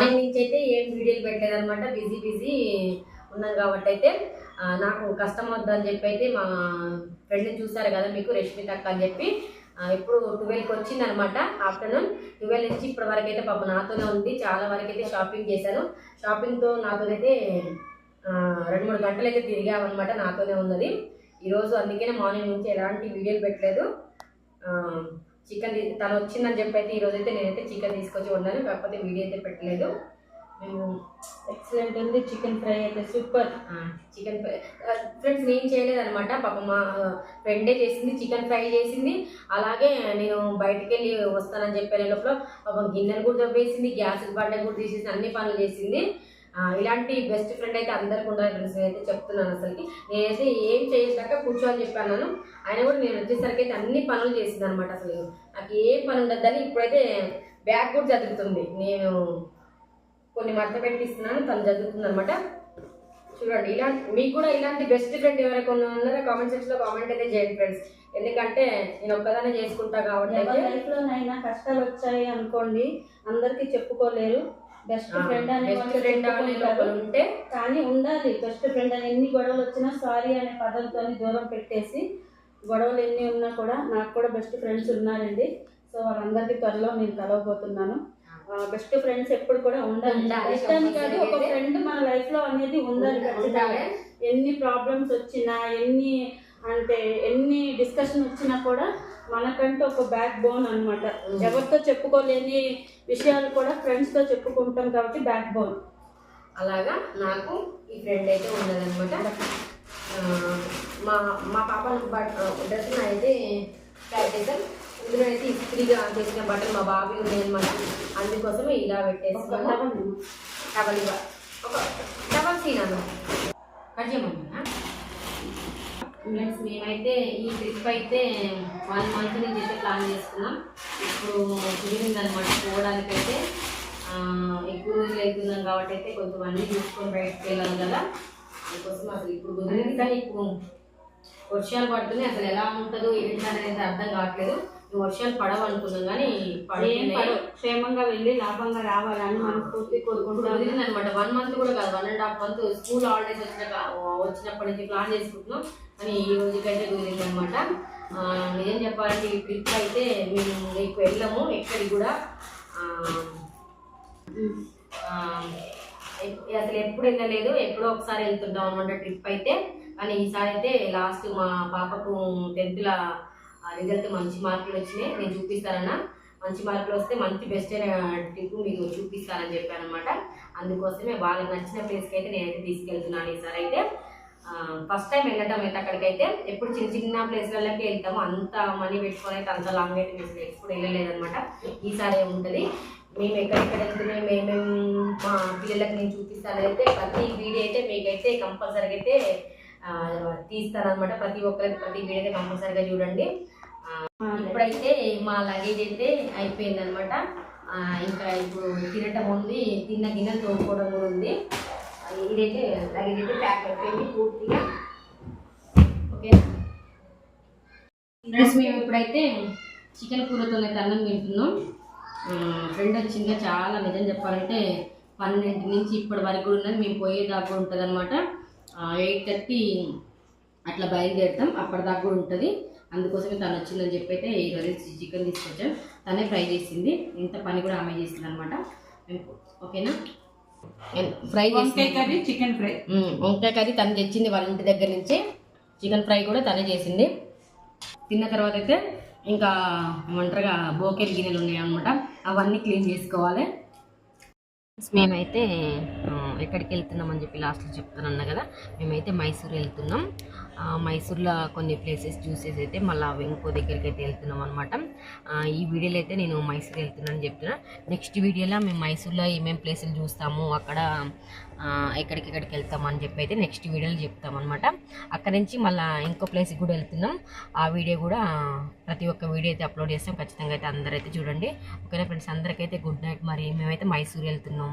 Morning నుంచి అయితే ఏం వీడియోలు పెట్టలేదు అనమాట బిజీ బిజీ ఉన్నాను కాబట్టి అయితే నాకు కష్టం వద్దని చెప్పి అయితే మా ఫ్రెండ్ని చూసారు కదా మీకు రష్మిత అక్క అని చెప్పి ఇప్పుడు ట్వెల్వ్కి వచ్చింది అనమాట ఆఫ్టర్నూన్ ట్వెల్వ్ నుంచి ఇప్పటి వరకు అయితే పాప నాతోనే ఉంది. చాలా వరకు అయితే షాపింగ్ చేశాను. షాపింగ్తో నాతోనైతే రెండు మూడు గంటలు అయితే తిరిగామన్నమాట నాతోనే ఉన్నది. ఈరోజు అందుకనే మార్నింగ్ నుంచి ఎలాంటి వీడియోలు పెట్టలేదు. చికెన్ తను వచ్చిందని చెప్పి అయితే ఈరోజు అయితే నేనైతే చికెన్ తీసుకొచ్చి ఉన్నాను కాకపోతే వీడియో అయితే పెట్టలేదు. మేము ఎక్సలెంట్ ఉంది చికెన్ ఫ్రై అయితే సూపర్. చికెన్ ఫ్రై ఫ్రెండ్స్ నేను చేయలేదు అనమాట పాప మా ఫ్రెండే చేసింది చికెన్ ఫ్రై చేసింది. అలాగే నేను బయటికి వెళ్ళి వస్తానని చెప్పే లోపల పాపం గిన్నెలు కూడా దొబ్బేసింది గ్యాస్ బండ కూడా తీసేసి అన్ని పనులు చేసింది. ఇలాంటి బెస్ట్ ఫ్రెండ్ అయితే అందరికి ఉండాలి ఫ్రెండ్స్ నేనైతే చెప్తున్నాను అసలుకి. నేనైతే ఏం చేయలేక కూర్చోని చెప్పాను. ఆయన కూడా నేను వచ్చేసరికి అయితే అన్ని పనులు చేసింది అనమాట అసలు. నాకు ఏ పని ఉండద్దని ఇప్పుడైతే బ్యాగ్ కూడా చదువుతుంది. నేను కొన్ని మడత పెట్టిస్తున్నాను తను చదువుతుంది అనమాట చూడండి ఇలా మీకు కూడా ఇలాంటి బెస్ట్ ఫ్రెండ్ ఎవరైనా ఉన్నారో? కామెంట్ సెక్షన్లో కామెంట్ అయితే చేయండి ఫ్రెండ్స్ ఎందుకంటే నేను ఒక్కదానే చేసుకుంటా కాబట్టి అయితే లైఫ్ లోనైనా కష్టాలు వచ్చాయి అనుకోండి అందరికి చెప్పుకోలేరు. బెస్ట్ ఫ్రెండ్ అనే బెస్ట్ ఫ్రెండ్ ఉంటే కానీ ఉండాలి. బెస్ట్ ఫ్రెండ్ అని ఎన్ని గొడవలు వచ్చినా సారీ అనే పదంతో దూరం పెట్టేసి గొడవలు ఎన్ని ఉన్నా కూడా నాకు కూడా బెస్ట్ ఫ్రెండ్స్ ఉన్నారండి. సో వాళ్ళందరికీ త్వరలో నేను కలవబోతున్నాను. బెస్ట్ ఫ్రెండ్స్ ఎప్పుడు కూడా ఉండాలి. ఇష్టాన్ని కాదు ఒక ఫ్రెండ్ మన లైఫ్లో అనేది ఉండాలి ఖచ్చితంగా. ఉండాలి. ఎన్ని ప్రాబ్లమ్స్ వచ్చినా ఎన్ని అంటే ఎన్ని డిస్కషన్ వచ్చినా కూడా మనకంటూ ఒక బ్యాక్ బోన్ అనమాట. ఎవరితో చెప్పుకోలేని విషయాలు కూడా ఫ్రెండ్స్తో చెప్పుకుంటాం కాబట్టి బ్యాక్ బోన్ అలాగా నాకు ఈ ఫ్రెండ్ అయితే ఉన్నదన్నమాట ఆ, మా మా పాప డ్రెస్ అయితే ప్యాక్ చేశాం ఇందులో అయితే ఇస్త్రీగా చేసిన బట్టలు మా బాబీ ఉన్నాయి అనమాట అందుకోసం ఇలా పెట్టేసుకున్నాము డబల్గా ఒక డబల్ సీన్ అన్న కట్ చేయమన్నా ఫ్రెండ్స్ మేమైతే ఈ ట్రిప్ అయితే వన్ మంత్ నుంచి అయితే ప్లాన్ చేసుకున్నాం. ఇప్పుడు కుదిరిందనమాట పోవడానికి అయితే ఎక్కువ రోజులు అవుతున్నాం కాబట్టి అయితే కొంచెం అన్నీ చూసుకొని బయటకు వెళ్ళాలి కదా. అందుకోసం అసలు ఇప్పుడు కుదిరింది కానీ ఇప్పుడు వర్షాలు పడుతున్నాయి. అసలు ఎలా ఉంటుందో ఏంటి అనేది అర్థం కావట్లేదు. వర్షాలు పడవు అనుకున్నాం కానీ పడవు. క్షేమంగా వెళ్ళి లాభంగా రావాలని మనస్ఫూర్తి ఇప్పుడు కోరుకుంటాను కుదిరింది అనమాట వన్ మంత్ కూడా కాదు one and half month school holidays వచ్చినాక వచ్చినప్పటి నుంచి ప్లాన్ చేసుకుంటున్నాం. కానీ ఈ రోజుకైతే కుదిరింది అనమాట నిజం చెప్పాలంటే ఈ ట్రిప్ అయితే మేము మీకు వెళ్ళము. ఎక్కడికి కూడా అసలు ఎప్పుడు వెళ్ళలేదు. ఎప్పుడో ఒకసారి వెళ్తుంటాం అనమాట ట్రిప్ అయితే. కానీ ఈసారి అయితే లాస్ట్ మా పాపకు టెన్త్ల రిజల్ట్ మంచి మార్కులు వచ్చినాయి. నేను చూపిస్తానన్నా. మంచి మార్కులు వస్తే మంచి బెస్ట్ అయిన ట్రిప్ మీకు చూపిస్తానని చెప్పాను అనమాట అందుకోసమే వాళ్ళకి నచ్చిన ప్లేస్కి అయితే నేనైతే తీసుకెళ్తున్నాను ఈసారి అయితే. ఫస్ట్ టైం వెళ్ళటం అయితే అక్కడికైతే. ఎప్పుడు చిన్న చిన్న ప్లేస్లకి వెళ్తాము. అంత మనీ పెట్టుకొని అయితే అంత లాంగ్ అయితే మేము ఎప్పుడు వెళ్ళలేదనమాట ఈసారి ఉంటుంది మేము ఎక్కడెక్కడ వెళ్తున్నాం మేమేం మా పిల్లలకి నేను చూపిస్తాను అయితే ప్రతి వీడియో అయితే మీకైతే కంపల్సరీగా అయితే తీస్తానమాట ప్రతి ఒక్కరికి ప్రతి వీడియో అయితే కంపల్సరీగా చూడండి. ఇప్పుడైతే మా లగేజ్ అయితే అయిపోయింది అనమాట ఇంకా ఇప్పుడు తినటం ఉంది తిన్న గిన్నెలు తోడుకోవడం కూడా ఉంది. ఇదైతే లగేజ్ అయితే ప్యాక్ అయిపోయింది పూర్తిగా. ఓకే ఫ్రెండ్స్ మేము ఇప్పుడైతే చికెన్ కూరతో అయితే అన్నం తింటున్నాం ఫ్రెండ్ వచ్చిందిగా చాలా నిజం చెప్పాలంటే పన్నెండు నుంచి ఇప్పటి వరకు కూడా ఉన్నది. మేము పోయేదాకా ఉంటుంది అనమాట ఎయిట్ థర్టీ అట్లా బయలుదేరుతాం. అప్పటిదాకా కూడా ఉంటుంది. అందుకోసమే తను వచ్చిందని చెప్పి అయితే ఈరోజు చికెన్ తీసుకొచ్చాం. తనే ఫ్రై చేసింది. ఇంత పని కూడా ఆమె చేసింది అనమాట ఓకేనా ఫ్రై వంకాయ కర్రీ చికెన్ ఫ్రై. వంకాయ కర్రీ తను తెచ్చింది వాళ్ళ ఇంటి దగ్గర నుంచి. చికెన్ ఫ్రై కూడా తనే చేసింది. తిన్న తర్వాత అయితే ఇంకా ఏమంటారుగా బోకెల్ గిన్నెలు ఉన్నాయి అనమాట అవన్నీ క్లీన్ చేసుకోవాలి. మేమైతే ఎక్కడికి వెళ్తున్నామని చెప్పి లాస్ట్లో చెప్తానన్నా కదా? మేమైతే మైసూర్ వెళ్తున్నాం. మైసూర్లో కొన్ని ప్లేసెస్ చూసేసి అయితే మళ్ళీ ఇంకో దగ్గరికి అయితే వెళ్తున్నాం అనమాట ఈ వీడియోలో అయితే నేను మైసూర్ వెళ్తున్నానని చెప్తున్నా. నెక్స్ట్ వీడియోలో మేము మైసూర్లో ఏమేమి ప్లేసులు చూస్తాము అక్కడ ఎక్కడికెక్కడికి వెళ్తామని చెప్పి అయితే నెక్స్ట్ వీడియోలో చెప్తామన్నమాట అక్కడ నుంచి మళ్ళీ ఇంకో ప్లేస్కి కూడా వెళ్తున్నాం. ఆ వీడియో కూడా ప్రతి ఒక్క వీడియో అయితే అప్లోడ్ చేస్తాం. ఖచ్చితంగా అయితే అందరైతే చూడండి. ఓకేనా ఫ్రెండ్స్ అందరికైతే గుడ్ నైట్ మరి. మేమైతే మైసూర్ వెళ్తున్నాం.